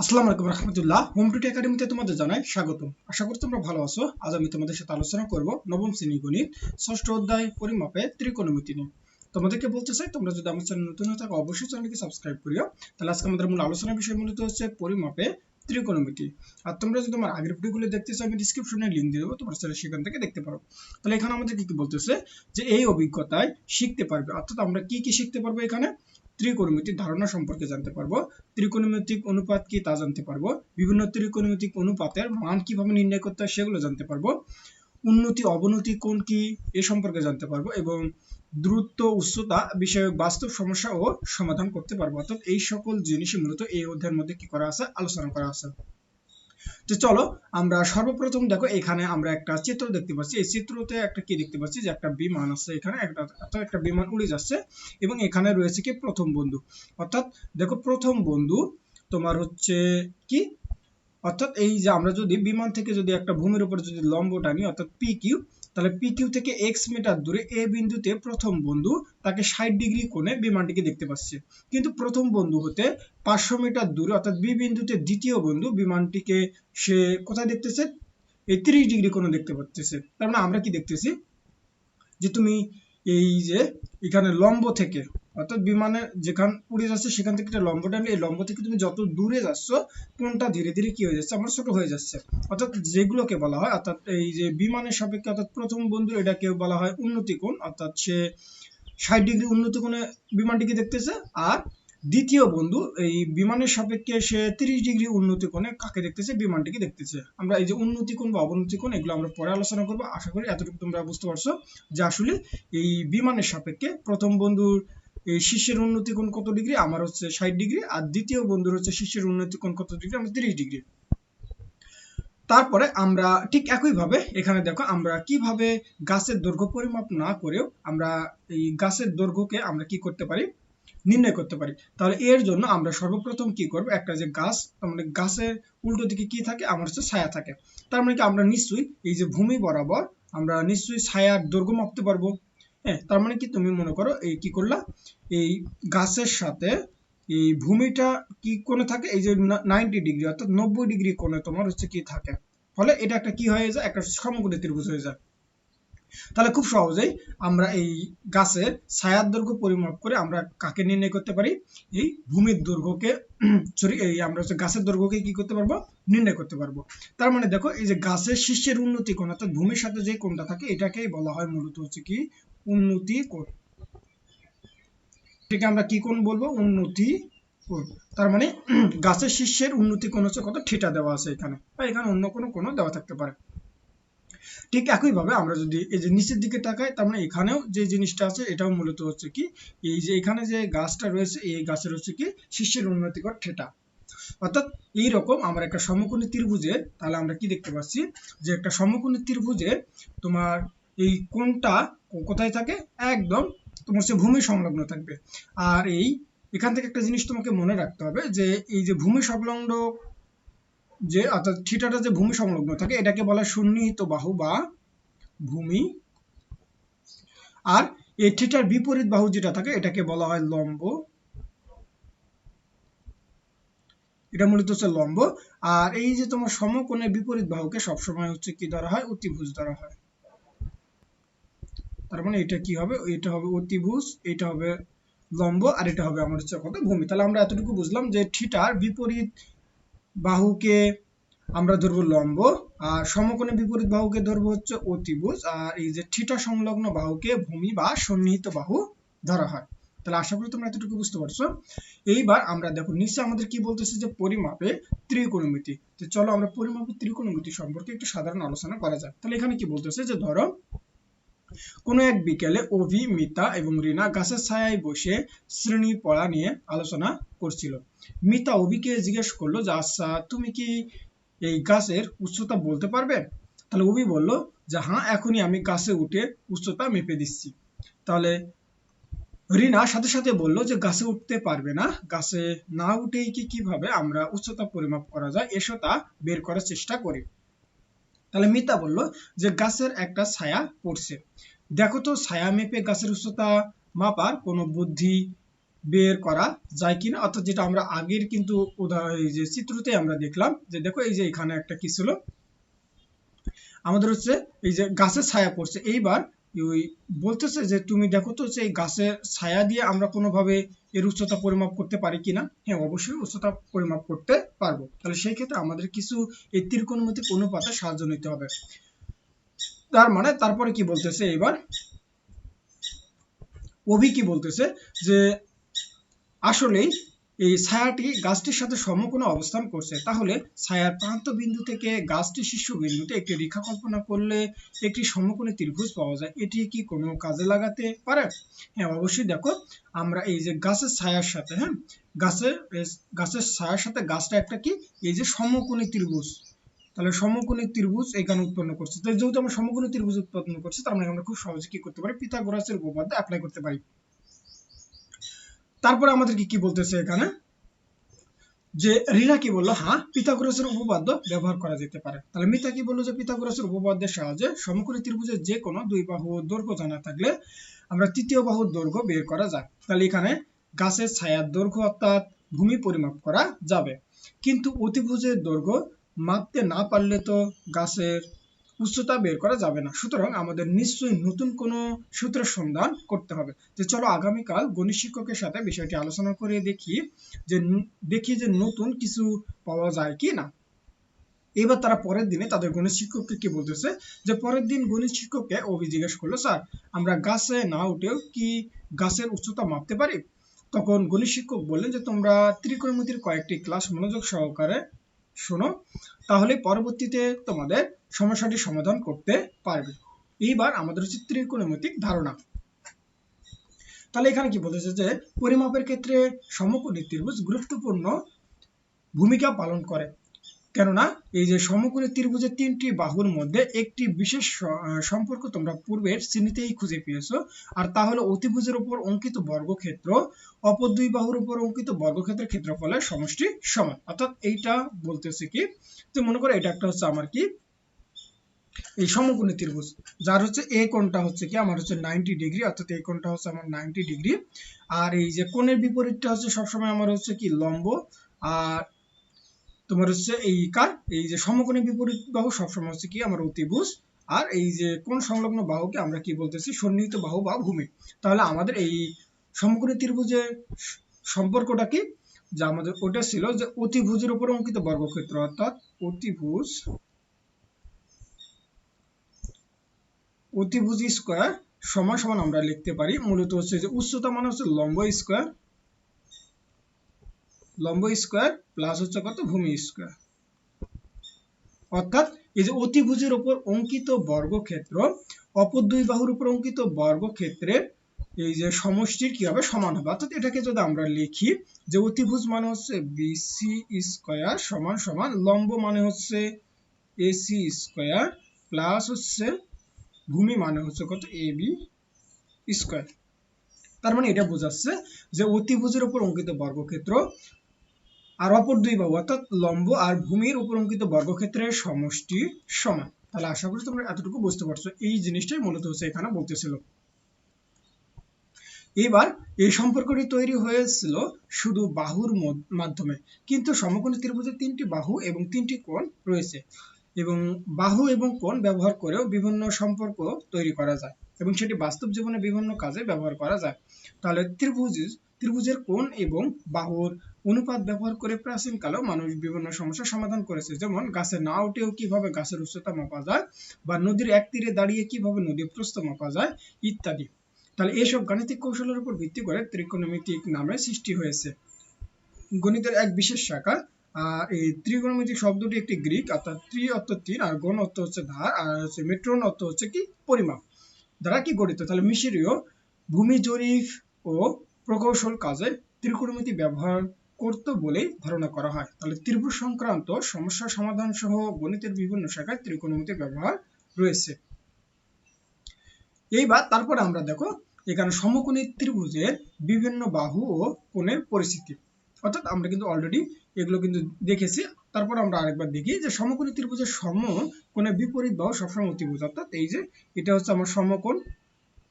আসসালামু আলাইকুম রহমতুল্লাহ। হোম টুটি একাডেমিতে তোমাদের জানাই স্বাগতম। আশা করি তোমরা ভালো আছো। আজ আমি তোমাদের সাথে আলোচনা করব নবম শ্রেণি গণিত, ষষ্ঠ অধ্যায় পরিমাপে ত্রিকোণমিতি নিয়ে। তোমাদেরকে বলতে চাই, তোমরা যদি আমার চ্যানেল নতুন হয়ে থাকো, অবশ্যই চ্যানেলকে সাবস্ক্রাইব করিও। তাহলে আজকে আমাদের মূল আলোচনার বিষয় মূলত হচ্ছে পরিমাপে ত্রিকোণমিতি। আর তোমরা যদি আগের ভিডিওগুলো দেখতে চাও, আমি ডিসক্রিপশনে লিংক দিয়ে দেবো সেখান থেকে দেখতে পারো। তাহলে এখানে আমাদের কি কি বলতেছে? যে এই অভিজ্ঞতায় শিখতে পারবে। অর্থাৎ আমরা কি কি শিখতে পারব এখানে? ত্রিকোণমিতিক ধারণা সম্পর্কে জানতে পারব। ত্রিকোণমিতিক অনুপাত কি তা জানতে পারব। বিভিন্ন ত্রিকোণমিতিক অনুপাতের মান কীভাবে নির্ণয় করতে হয় সেগুলো জানতে পারব। উন্নতি অবনতি কোন কি এ সম্পর্কে জানতে পারব এবং দ্রুত উচ্চতা বিষয়ক বাস্তব সমস্যা ও সমাধান করতে পারব। অর্থাৎ এই সকল জিনিসই মূলত এই অধ্যায়ের মধ্যে কি করা আছে, আলোচনা করা আছে। তো চলো, আমরা সর্বপ্রথম দেখো, এখানে আমরা একটা চিত্র দেখতে পাচ্ছি। এই চিত্রতে একটা কি দেখতে পাচ্ছি? যে একটা বিমান আছে এখানে, একটা একটা বিমান উড়ে যাচ্ছে এবং এখানে রয়েছে কি? প্রথম বন্ধু। অর্থাৎ দেখো, প্রথম বন্ধু তোমার হচ্ছে কি? অর্থাৎ এই যে আমরা যদি বিমান থেকে যদি একটা ভূমির উপর যদি লম্ব টানি অর্থাৎ পি কিউ তাহলে পিকিউ থেকে এক্স মিটার দূরে এ বিন্দুতে প্রথম বন্ধু তাকে ষাট ডিগ্রি কোণে বিমানটিকে দেখতে পাচ্ছে। কিন্তু প্রথম বন্ধু হতে পাঁচশো মিটার দূরে অর্থাৎ বি বিন্দুতে দ্বিতীয় বন্ধু বিমানটিকে সে কোথায় দেখতেছে? এই তিরিশ ডিগ্রি কোণে দেখতে পাচ্ছে। তার মানে আমরা কি দেখতেছি? যে তুমি এই যে এখানে লম্ব থেকে অর্থাৎ বিমানের যেখান উড়ে যাচ্ছে, সেখান থেকে একটা লম্ব টানলে এই লম্ব থেকে তুমি যত দূরে যাচ্ছ, কোনটা ধীরে ধীরে কি হয়ে যাচ্ছে? আমার ছোট হয়ে যাচ্ছে। অর্থাৎ যেগুলোকে বলা হয়, অর্থাৎ এই যে বিমানের সাপেক্ষে, অর্থাৎ প্রথম বন্ধু এটাকে বলা হয় উন্নতি কোণ অর্থাৎ সে ষাট ডিগ্রি উন্নতি কোণে বিমানটিকে দেখতেছে, আর দ্বিতীয় বন্ধু, এই বিমানের সাপেক্ষে সে তিরিশ ডিগ্রি উন্নতি কোণে কাকে দেখতেছে? বিমানটিকে দেখতেছে। আমরা এই যে উন্নতি কোণ বা অবনতি কোণ এগুলো আমরা পরে আলোচনা করব। আশা করি এতটুকু তোমরা বুঝতে পারছ যে আসলে এই বিমানের সাপেক্ষে প্রথম বন্ধুর শীর্ষের উন্নতি কোণ কত ডিগ্রি? আমার হচ্ছে ষাট ডিগ্রি। আর দ্বিতীয় বন্ধুর হচ্ছে শীর্ষের উন্নতি কোণ কত ডিগ্রি? আমার তিরিশ ডিগ্রি। তারপরে আমরা ঠিক একইভাবে এখানে দেখো, আমরা কীভাবে গাছের দৈর্ঘ্য পরিমাপ না করেও আমরা এই গাছের দৈর্ঘ্যকে আমরা কি করতে পারি? নির্ণয় করতে পারি। তাহলে এর জন্য আমরা সর্বপ্রথম কি করব? একটা যে গাছ মানে গাছের উল্টো দিকে কি থাকে? আমার হচ্ছে ছায়া থাকে। তার মানে কি আমরা নিশ্চয়ই এই যে ভূমি বরাবর আমরা নিশ্চয়ই ছায়ার দৈর্ঘ্য মাপতে পারব। হ্যাঁ তার মানে কি তুমি মনে করো, এই কি করলা, এই গাছের সাথে এই ভূমিটা কি কোণে থাকে, এই যে নাইনটি ডিগ্রি অর্থাৎ নব্বই ডিগ্রি কোণে তোমার হচ্ছে কি থাকে। ফলে এটা একটা কি হয়ে যায়, একটা সমকোণী ত্রিভুজ হয়ে যায়। তাহলে খুব সহজেই আমরা এই গাছের ছায়ার দৈর্ঘ্য পরিমাপ করে আমরা কাকে নির্ণয় করতে পারি, এই ভূমির দৈর্ঘ্যকে সরি এই আমরা হচ্ছে গাছের দৈর্ঘ্যকে কি করতে পারব, নির্ণয় করতে পারব। তার মানে দেখো, এই যে গাছের শীর্ষের উন্নতি কোণ, অর্থাৎ ভূমির সাথে যে কোণটা থাকে, এটাকেই বলা হয় মূলত হচ্ছে কি উন্নতি কোণ এটাকে আমরা কি কোণ বলব? উন্নতি কোণ তার মানে গাছের শীর্ষের উন্নতি কোণ হচ্ছে কত? ঠিটা দেওয়া আছে এখানে। বা এখানে অন্য কোনো কোনো দেওয়া থাকতে পারে। ঠিক একইভাবে আমরা যদি এই যে নিচের দিকে তাকাই, তার মানে এখানেও যে জিনিসটা আছে, এটাও মূলত হচ্ছে কি? এই যে এখানে যে গাছটা রয়েছে, এই গাছের হচ্ছে কি? শীর্ষের উন্নতিকর ঠেটা অর্থাৎ এইরকম আমরা একটা সমকোণী ত্রিভুজে তাহলে আমরা কি দেখতে পাচ্ছি? যে একটা সমকোণী ত্রিভুজে তোমার এই কোণটা কোথায় থাকে? একদম তোমার হচ্ছে ভূমি সংলগ্ন থাকবে। আর এই এখান থেকে একটা জিনিস তোমাকে মনে রাখতে হবে যে, এই যে ভূমি সংলগ্ন যে, অর্থাৎ থিটাটা যে ভূমি সংলগ্ন থাকে, এটাকে বলা সন্নিহিত বাহু বা ভূমি। আর এই থিটার বিপরীত বাহু যেটা থাকে, এটাকে বলা হয় লম্ব। এটা মূলত হচ্ছে লম্ব। আর এই যে তোমার সমকোণের বিপরীত বাহুকে সবসময় হচ্ছে কি ধরা হয়? অতিভুজ ধরা হয়। তার মানে এটা কি হবে? এটা হবে অতিভুজ, এটা হবে লম্ব, আর এটা হবে আমার হচ্ছে কত? ভূমি। তাহলে আমরা এতটুকু বুঝলাম যে থিটার বিপরীত বাহুকে আমরা ধরবো লম্ব, আর সমকোণে বিপরীত বাহুকে ধরবো হচ্ছে অতিভুজ, আর এই যে থিটা সংলগ্ন বাহুকে ভূমি বা সন্নিহিত বাহু ধরা হয়। তাহলে আশা করি তোমরা এতটুকু বুঝতে পারছ। এইবার আমরা দেখো নিচে আমাদের কি বলতেছে যে পরিমাপে ত্রিকোণমিতি। তো চলো আমরা পরিমাপে ত্রিকোণমিতি সম্পর্কে একটু সাধারণ আলোচনা করা যাক। তাহলে এখানে কি বলতেছে? যে ধরো কোনো এক বিকেলে অভি, মিতা এবং রিনা গাছের ছায়ায় বসে শ্রেণি পড়া নিয়ে আলোচনা করছিল। মিতা অভিকে জিজ্ঞেস করল, যে আচ্ছা তুমি কি এই গাছের উচ্চতা বলতে পারবে? তাহলে অভি বলল, যে হ্যাঁ এখনই আমি গাছে উঠে উচ্চতা মেপে দিচ্ছি। তাহলে রিনা সাথে সাথে বলল, যে গাছে উঠতে পারবে না। গাছে না উঠেই কি কীভাবে আমরা উচ্চতা পরিমাপ করা যায়, এসো তা বের করার চেষ্টা করি। তাহলে মিতা বলল যে গাছের একটা ছায়া পড়ছে। দেখো তো, ছায়া মেপে গাছের উচ্চতা মাপার কোনো বুদ্ধি বের করা যায় কিনা? অর্থাৎ যেটা আমরা আগের কিন্তু এই যে চিত্রতে আমরা দেখলাম যে দেখো এই যে এখানে একটা কি ছিল? আমাদের হচ্ছে এই যে গাছের ছায়া পড়ছে। এইবার ওই বলতেছে যে, তুমি দেখো তো যে গাছের ছায়া দিয়ে আমরা কোনোভাবে এর উচ্চতা পরিমাপ করতে পারি কিনা হ্যাঁ অবশ্যই উচ্চতা পরিমাপ করতে পারব। তাহলে সেই ক্ষেত্রে আমাদের কিছু এই ত্রিকোণমিতিক অনুপাতে সাহায্য নিতে হবে। তার মানে তারপরে কি বলতেছে এবার? অভি কি বলতেছে যে, আসলেই এই ছায়াটি গাছটির সাথে সমকোণে অবস্থান করছে। তাহলে ছায়ার প্রান্ত বিন্দু থেকে গাছটির শীর্ষ বিন্দুতে একটি রেখা কল্পনা করলে একটি সমকোণী ত্রিভুজ পাওয়া যায়। এটি কি কোনো কাজে লাগাতে পারে? হ্যাঁ অবশ্যই দেখো, আমরা এই যে গাছের ছায়ার সাথে হ্যাঁ গাছের গাছের ছায়ার সাথে গাছটা একটা কি? এই যে সমকোণী ত্রিভুজ। তাহলে সমকোণী ত্রিভুজ এখানে উৎপন্ন করছে। যেহেতু আমরা সমকোণী ত্রিভুজ উৎপন্ন করছি, তার মানে আমরা খুব সহজে কি করতে পারি? পিথাগোরাসের উপপাদ্য অ্যাপ্লাই করতে পারি। তারপরে আমাদেরকে কি বলতেছে এখানে? যে রিনা কি বলল? হ্যাঁ পিথাগোরাসের উপপাদ্য ব্যবহার করা যেতে পারে। তাহলে মিতা কি বলল যে পিথাগোরাসের উপপাদ্যের সাহায্যে সমকোণী ত্রিভুজের যে কোনো দুই বাহু দৈর্ঘ্য জানা থাকলে আমরা তৃতীয় বাহুর দৈর্ঘ্য বের করা যায় তাহলে এখানে গাছের ছায়ার দৈর্ঘ্য অর্থাৎ ভূমি পরিমাপ করা যাবে। কিন্তু অতিভুজের দৈর্ঘ্য মাপতে না পারলে তো গাছের উচ্চতা বের করা যাবে না। সুতরাং আমাদের নিশ্চয়ই নতুন কোনো সূত্রের সন্ধান করতে হবে। যে চলো আগামীকাল গণিত শিক্ষকের সাথে বিষয়টি আলোচনা করে দেখি যে দেখি যে নতুন কিছু পাওয়া যায় কি না। এবার তারা পরের দিনে তাদের গণিত শিক্ষককে কি বলতেছে? যে পরের দিন গণিত শিক্ষককে অভি জিজ্ঞেস করল, স্যার, আমরা গাছে না উঠেও কি গাছের উচ্চতা মাপতে পারি? তখন গণিত শিক্ষক বললেন যে, তোমরা ত্রিকোণমিতির কয়েকটি ক্লাস মনোযোগ সহকারে শোনো। তাহলে পরবর্তীতে তোমাদের সমস্যাটি সমাধান করতে পারবে। এইবার আমাদের হচ্ছে ত্রিকোণমিতিক ধারণা। তাহলে এখানে কি বলতেছে যে, পরিমাপের ক্ষেত্রে সমকোণী ত্রিভুজ গুরুত্বপূর্ণ ভূমিকা পালন করে। কেননা, এই যে সমকোণী ত্রিভুজের তিনটি বাহুর মধ্যে একটি বিশেষ সম্পর্ক তোমরা পূর্বের শ্রেণীতেই খুঁজে পেয়েছ, আর তা হলো অতিভুজের উপর অঙ্কিত বর্গক্ষেত্র, অপর দুই বাহুর উপর অঙ্কিত বর্গক্ষেত্রের ক্ষেত্রফলের সমষ্টি সমান। অর্থাৎ এইটা বলতেছে কি তো মনে করো এটা একটা হচ্ছে আমার কি এই সমকোণী ত্রিভুজ যার হচ্ছে এ কোণটা হচ্ছে কি? আমার হচ্ছে নাইনটি ডিগ্রি অর্থাৎ এই কোণটা হচ্ছে আমার নাইনটি ডিগ্রি আর এই যে কোণের বিপরীতটা হচ্ছে সবসময় আমার হচ্ছে কি? লম্ব। আর তোমার হচ্ছে এই কার? এই যে সমকোণী বিপরীত বাহু সবসময় হচ্ছে কি? আমার অতিভুজ। আর এই যে কোন সংলগ্ন বাহুকে আমরা কি বলতেছি? সন্নিহিত বাহু বা ভূমি। তাহলে আমাদের এই সমকোণী ত্রিভুজের সম্পর্কটা কি? যে আমাদের ওটা ছিল যে অতিভুজের উপর অঙ্কিত বর্গক্ষেত্র, অর্থাৎ অতিভুজ অতিভুজ স্কোয়ার সমান সমান আমরা লিখতে পারি। মূলত হচ্ছে যে উচ্চতা মানে হচ্ছে লম্ব স্কোয়ার। লম্ব স্কোয়ার প্লাস হচ্ছে কত? ভূমি স্কোয়ার। অর্থাৎ এই যে অতিভুজের উপর অঙ্কিত বর্গক্ষেত্র, অপর দুই বাহুর উপর অঙ্কিত বর্গক্ষেত্রের এই যে সমষ্টির কি হবে? সমান হবে। অর্থাৎ এটাকে যদি আমরা লিখি যে অতিভুজ মানে হচ্ছে বিসি স্কোয়ার সমান সমান, লম্ব মানে হচ্ছে এসি স্কোয়ার প্লাস হচ্ছে ভূমি মানে হচ্ছে কত? এ বি স্কোয়ার তার মানে এটা বোঝাচ্ছে যে অতিভুজের উপর অঙ্কিত বর্গক্ষেত্র আর অপর দুই বাহু, অর্থাৎ লম্ব আর ভূমির উপর অঙ্কিত বর্গক্ষেত্রের সমষ্টি সমান। তাহলে আশা করি তোমরা এতটুকু বুঝতে পারছ। এই জিনিসটাই মূলত হচ্ছে এখানে বলতেছিল। এবার এই সম্পর্কটি তৈরি হয়েছিল শুধু বাহুর মাধ্যমে। কিন্তু সমকোণী ত্রিভুজের তিনটি বাহু এবং তিনটি কোণ রয়েছে। এবং বাহু এবং কোণ ব্যবহার করেও বিভিন্ন সম্পর্ক তৈরি করা যায় এবং সেটি বাস্তব জীবনে বিভিন্ন কাজে ব্যবহার করা যায়। তাহলে ত্রিভুজ ত্রিভুজের কোণ এবং বাহুর অনুপাত ব্যবহার করে প্রাচীনকালেও মানুষ বিভিন্ন সমস্যার সমাধান করেছে। যেমন, গাছে না উঠেও কীভাবে গাছের উচ্চতা মাপা যায় বা নদীর এক তীরে দাঁড়িয়ে কীভাবে নদীর প্রস্থ মাপা যায় ইত্যাদি। তাহলে এইসব গাণিতিক কৌশলের উপর ভিত্তি করে ত্রিকোণমিতিক নামে সৃষ্টি হয়েছে। গণিতের এক বিশেষ শাখা এই ত্রিকোণমিতিক শব্দটি একটি গ্রিক, অর্থাৎ ত্রি অর্থ তিন আর গণ অর্থ হচ্ছে ধার, আর হচ্ছে মেট্রন অর্থ হচ্ছে কি? পরিমাপ। দ্বারা কি গঠিত? তাহলে মিশরীয় ভূমি জরিপ ও প্রকৌশল কাজে ত্রিকোণমিতি ব্যবহার করত বলেই ধারণা করা হয়। তাহলে ত্রিভুজ সংক্রান্ত সমস্যা সমাধান সহ গণিতের বিভিন্ন শাখায় ত্রিকোণমিতির ব্যবহার রয়েছে। এইবার তারপরে আমরা দেখো এখানে সমকোণী ত্রিভুজের বিভিন্ন বাহু ও কোণের পরিস্থিতি। অর্থাৎ আমরা কিন্তু অলরেডি এগুলো কিন্তু দেখেছি। তারপর আমরা আরেকবার দেখি যে সমকোণী ত্রিভুজের সম কোণের বিপরীত বাহু সবসময় অতিভুজ, অর্থাৎ এই যে এটা হচ্ছে আমার সমকোণ।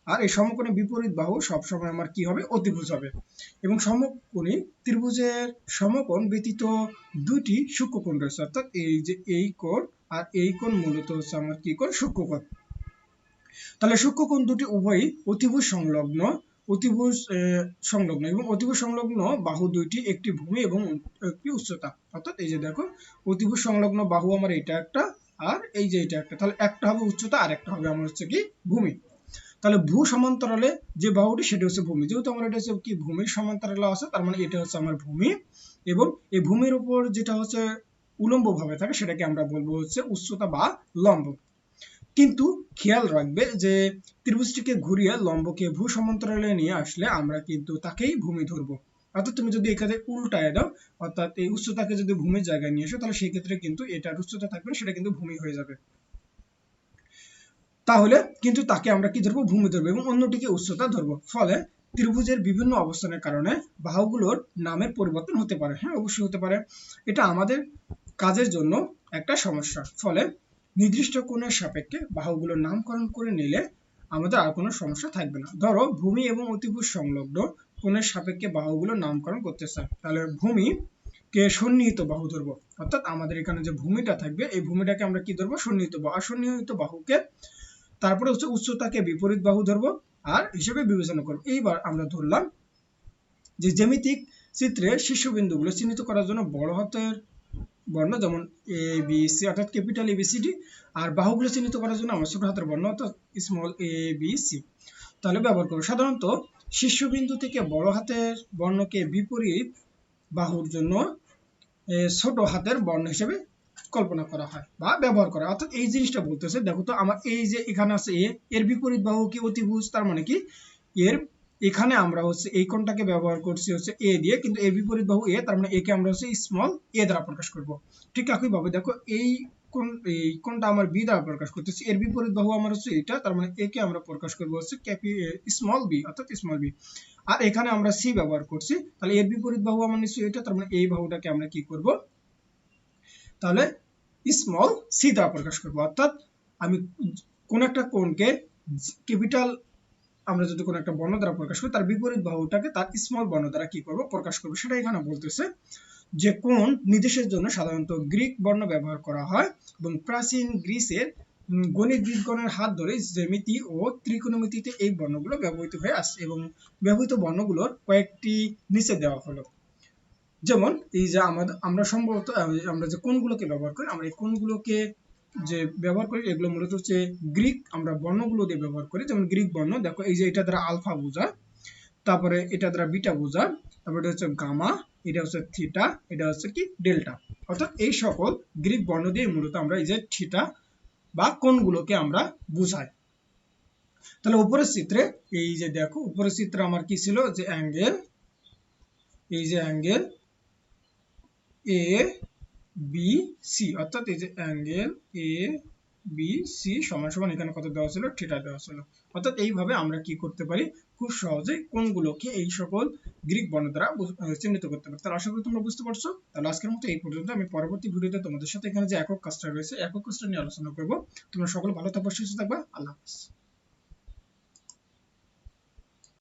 আর এই সমকোণে বিপরীত বাহু সবসময় আমার কি হবে? অতিভুজ হবে। এবং সমকোণী ত্রিভুজের সমকোণ ব্যতীত দুটি সূক্ষ্মকোণ রয়েছে, অর্থাৎ এই যে এই কোণ আর এই কোণ মূলত হচ্ছে আমার কি কোণ? সূক্ষ্মকোণ। তাহলে সূক্ষ্মকোণ দুটি উভয়ই অতিভুজ সংলগ্ন। অতিভুজ সংলগ্ন এবং অতিভুজ সংলগ্ন বাহু দুইটি একটি ভূমি এবং একটি উচ্চতা। অর্থাৎ এই যে দেখো, অতিভুজ সংলগ্ন বাহু আমার এটা একটা আর এই যে এটা একটা। তাহলে একটা হবে উচ্চতা, আর একটা হবে আমার হচ্ছে কি ভূমি। তাহলে ভূ সমান্তরালে যে বাহুটি, সেটা হচ্ছে ভূমি। যেহেতু আমার এটা হচ্ছে কি ভূমির সমান্তরালে আছে, তার মানে এটা হচ্ছে আমার ভূমি এবং এই ভূমির উপর যেটা হচ্ছে উলম্ব ভাবে থাকে, সেটাকে আমরা বলব হচ্ছে উচ্চতা বা লম্ব। কিন্তু খেয়াল রাখবে যে ত্রিভুজটিকে ঘুরিয়ে লম্বকে ভূ সমান্তরালে নিয়ে আসলে আমরা কিন্তু তাকেই ভূমি ধরবো। অর্থাৎ তুমি যদি এখানে উল্টায় দাও, অর্থাৎ এই উচ্চতাকে যদি ভূমির জায়গায় নিয়ে আসো তাহলে সেই ক্ষেত্রে কিন্তু এটার উচ্চতা থাকবে সেটা কিন্তু ভূমি হয়ে যাবে। তাহলে কিন্তু তাকে আমরা কি ধরবো? ভূমি ধরবো এবং অন্যটিকে উচ্চতা ধরবো। ফলে ত্রিভুজের বিভিন্ন অবস্থানের কারণে বাহুগুলোর নামের পরিবর্তন হতে পারে। হ্যাঁ অবশ্যই হতে পারে। এটা আমাদের কাজের জন্য একটা সমস্যা। ফলে নির্দিষ্ট কোণের সাপেক্ষে বাহুগুলোর নামকরণ করে নিলে আমাদের আর কোনো সমস্যা থাকবে না। ধরো, ভূমি এবং অতিভুজ সংলগ্ন কোণের সাপেক্ষে বাহুগুলোর নামকরণ করতে চাই। তাহলে ভূমি কে সন্নিহিত বাহু ধরবো। অর্থাৎ আমাদের এখানে যে ভূমিটা থাকবে, এই ভূমিটাকে আমরা কি ধরবো? সন্নিহিত বাহু আর সন্নিহিত বাহুকে, তারপরে হচ্ছে উচ্চতাকে বিপরীত বাহু ধরবো আর হিসেবে বিবেচনা করব। এইবার আমরা ধরলাম যে জ্যামিতিক চিত্রে শীর্ষবিন্দুগুলো চিহ্নিত করার জন্য বড় হাতের বর্ণ, যেমন এ বি সি অর্থাৎ capital A B C D আর বাহুগুলো চিহ্নিত করার জন্য আমরা ছোট হাতের বর্ণ, অর্থাৎ স্মল এ বি সি তাহলে ব্যবহার করব। সাধারণত শীর্ষবিন্দু থেকে বড় হাতের বর্ণকে বিপরীত বাহুর জন্য ছোট হাতের বর্ণ হিসেবে কল্পনা করা হয় বা ব্যবহার করা। অর্থাৎ এই জিনিসটা বলতেছে, দেখো তো, আমার এই যে এখানে আছে এ এর বিপরীত বাহু কি অতিভুজ? তার মানে কি? এর এখানে আমরা হচ্ছে এই কোণটাকে ব্যবহার করছি হচ্ছে এ দিয়ে, কিন্তু এর বিপরীত বাহু এ তার মানে একে আমরা হচ্ছে স্মল এ দ্বারা প্রকাশ করব। ঠিক একই ভাবে দেখো, এই কোন এই কোনটা আমার বি দ্বারা প্রকাশ করতেছি, এর বিপরীত বাহু আমার হচ্ছে এটা তার মানে একে আমরা প্রকাশ করব হচ্ছে ক্যাপি স্মল বি অর্থাৎ স্মল বি আর এখানে আমরা সি ব্যবহার করছি, তাহলে এর বিপরীত বাহু আমার নিশ্চয়ই এটা, তার মানে এই বাহুটাকে আমরা কি করব? তাহলে স্মল সি দ্বারা প্রকাশ করব। অর্থাৎ আমি কোন একটা কোণকে ক্যাপিটাল আমরা যদি কোনো একটা বর্ণ দ্বারা প্রকাশ করি, তার বিপরীত বাহুটাকে তার স্মল বর্ণ দ্বারা কি করব? প্রকাশ করব। সেটা এখানে বলতেছে যে কোন নির্দেশের জন্য সাধারণত গ্রিক বর্ণ ব্যবহার করা হয় এবং প্রাচীন গ্রিসের গণিতবিদগণের হাত ধরে জ্যামিতি ও ত্রিকোণমিতিতে এই বর্ণগুলো ব্যবহৃত হয়ে আসছে এবং ব্যবহৃত বর্ণগুলোর কয়েকটি নিচে দেওয়া হলো। যেমন এই যে আমাদের আমরা সম্ভবত আমরা যে কোনগুলোকে ব্যবহার করি, আমরা এই কোণগুলোকে যে ব্যবহার করি, এগুলো মূলত হচ্ছে গ্রিক আমরা বর্ণগুলো দিয়ে ব্যবহার করি। যেমন গ্রিক বর্ণ, দেখো এই যে এটা দ্বারা আলফা বোঝায় তারপরে এটা দ্বারা বিটা বোঝায় তারপরে এটা হচ্ছে গামা, এটা হচ্ছে থিটা, এটা হচ্ছে কি? ডেল্টা। অর্থাৎ এই সকল গ্রিক বর্ণ দিয়ে মূলত আমরা এই যে থিটা বা কোণগুলোকে আমরা বুঝাই। তাহলে উপরের চিত্রে, এই যে দেখো, উপরের চিত্রে আমার কি ছিল? যে অ্যাঙ্গেল, এই যে অ্যাঙ্গেল, এ বি অর্থাৎ এই যে অ্যাঙ্গেল সমান সমান এখানে কত দেওয়া ছিল? থিটা দেওয়া ছিল। অর্থাৎ এইভাবে আমরা কি করতে পারি? খুব সহজেই কোনগুলোকে এই সকল গ্রিক বর্ণ দ্বারা চিহ্নিত করতে পারি। তাহলে আশা করি তোমরা বুঝতে পারছ। তাহলে আজকের মতো এই পর্যন্ত। আমি পরবর্তী ভিডিওতে তোমাদের সাথে এখানে যে একক কাজটা রয়েছে, একক কাজটা নিয়ে আলোচনা করব। তোমরা সকলে ভালো থাকবে। আল্লাহ হাফেজ।